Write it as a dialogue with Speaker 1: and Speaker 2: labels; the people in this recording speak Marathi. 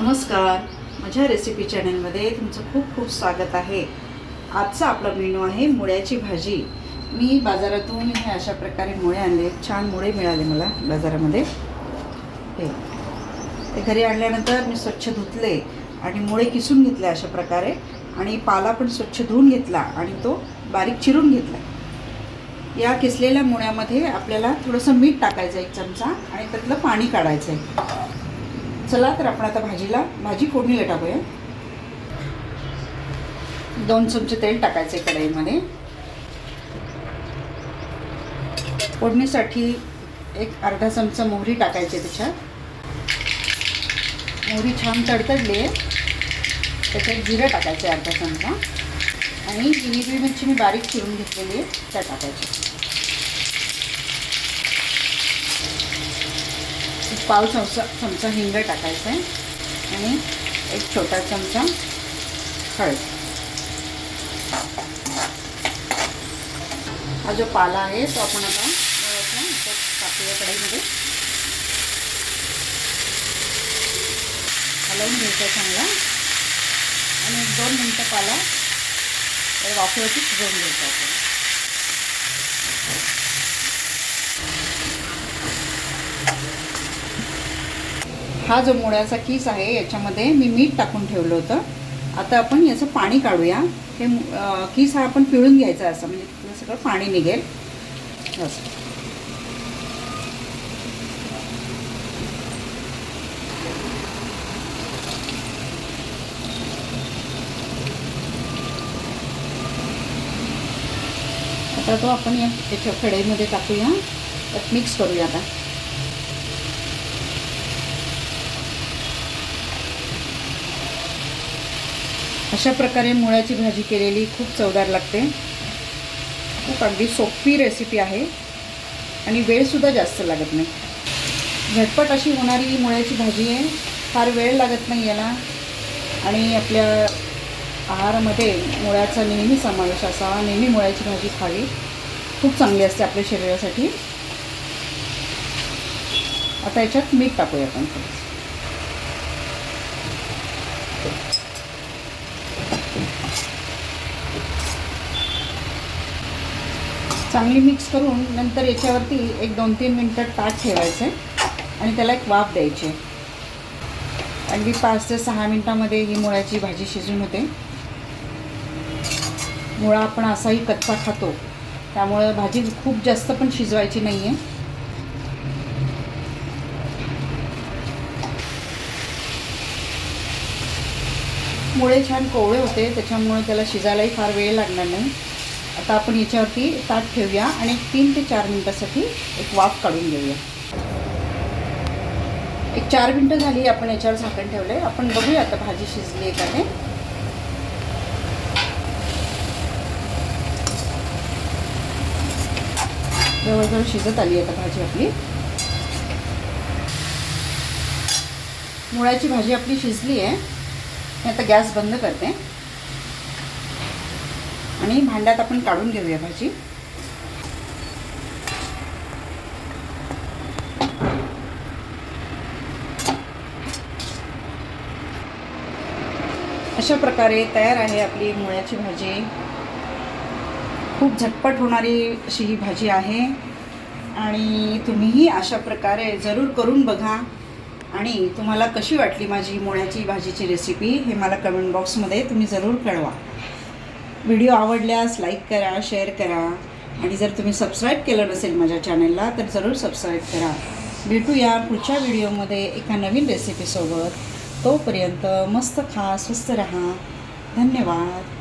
Speaker 1: नमस्कार. माझ्या रेसिपी चॅनलमध्ये तुमचं खूप खूप स्वागत आहे. आजचा आपला मेनू आहे मुळ्याची भाजी. मी बाजारातून हे अशा प्रकारे मुळे आणले. छान मुळे मिळाले मला बाजारामध्ये. हे. ते घरी आणल्यानंतर मी स्वच्छ धुतले आणि मुळे किसून घेतले अशा प्रकारे. आणि पाला पण स्वच्छ धुवून घेतला आणि तो बारीक चिरून घेतला. या किसलेल्या मुळ्यामध्ये आपल्याला थोडंसं मीठ टाकायचं एक चमचा आणि त्यातलं पाणी काढायचं आहे. चला तर आपण आता भाजीला भाजी फोडणीला टाकूया दोन चमचे तेल टाकायचे कढईमध्ये. फोडणीसाठी एक अर्धा चमचा मोहरी टाकायची त्याच्यात. मोहरी छान तडतडली आहे. त्याच्यात जिरं टाकायचे अर्धा चमचा. आणि हिरवी मिरची मी बारीक चिरून घेतलेली आहे त्या टाकायची पाव चमचा चमचा हिंग टाकायचा आहे आणि एक छोटा चमचा हळद. हा जो पाला आहे तो आपण आता टाकूया कढईमध्ये. हलवून घ्यायचा चांगला. आणि एक दोन मिनटं पाला वाफेवरती शिजवून घ्यायचा आपण. हा जो मुळ्याचा किस आहे याच्यामध्ये मी मीठ टाकून ठेवलं होतं. आता आपण याचं पाणी काढूया. हे किस हा आपण पिळून घ्यायचा असं म्हणजे सगळं पाणी निघेल. असं. आता तो आपण या याच्या कढईमध्ये टाकूया. त्यात मिक्स करूया आता. अशा प्रकारे मुळ्याची भाजी केलेली खूप चवदार लागते. खूप अगदी सोपी रेसिपी आहे. आणि वेळसुद्धा जास्त लागत नाही. झटपट अशी होणारी ही मुळ्याची भाजी आहे. फार वेळ लागत नाही याला. आणि आपल्या आहारामध्ये मुळ्याचा नेहमी समावेश असावा नेहमी मुळ्याची भाजी खावी. खूप चांगली असते आपल्या शरीरासाठी. आता याच्यात मीठ टाकूया आपण थोडंसं. चांगली मिक्स करून नंतर याच्यावरती एक दोन तीन मिनटं ताट ठेवायचं आहे आणि त्याला एक वाफ द्यायची. अगदी पाच ते सहा मिनटामध्ये ही मुळ्याची भाजी शिजून होते. मुळा आपण असाही कच्चा खातो. त्यामुळं भाजी खूप जास्त पण शिजवायची नाही आहे मुळे छान कोवळे होते त्याच्यामुळे त्याला शिजायलाही फार वेळ लागणार नाही. आता आपण याच्यावरती ताट ठेवूया आणि तीन ते चार मिनटासाठी एक वाफ काढून घेऊया. एक चार मिनटं झाली आपण याच्यावर झाकण ठेवलं आहे आपण बघूया आता भाजी शिजली आहे का ते जवळजवळ शिजत आली आता भाजी आपली. मुळ्याची भाजी आपली शिजली आहे. मी आता गॅस बंद करते. आणि भांड्यात आपण काढून घेऊया भाजी. अशा प्रकारे तयार आहे आपली मुळ्याची भाजी. खूप झटपट होणारी अशी ही भाजी आहे. आणि तुम्हीही अशा प्रकारे जरूर करून बघा. आणि तुम्हाला कशी वाटली माझी मुळ्याची भाजीची रेसिपी हे मला कमेंट बॉक्समध्ये तुम्ही जरूर कळवा. व्हिडिओ आवडल्यास लाईक करा शेअर करा. आणि जर तुम्ही सबस्क्राईब केलं नसेल माझ्या चॅनलला तर जरूर सबस्क्राईब करा. भेटूया पुढच्या व्हिडिओमध्ये एका नवीन रेसिपीसोबत तोपर्यंत मस्त खा स्वस्त रहा. धन्यवाद.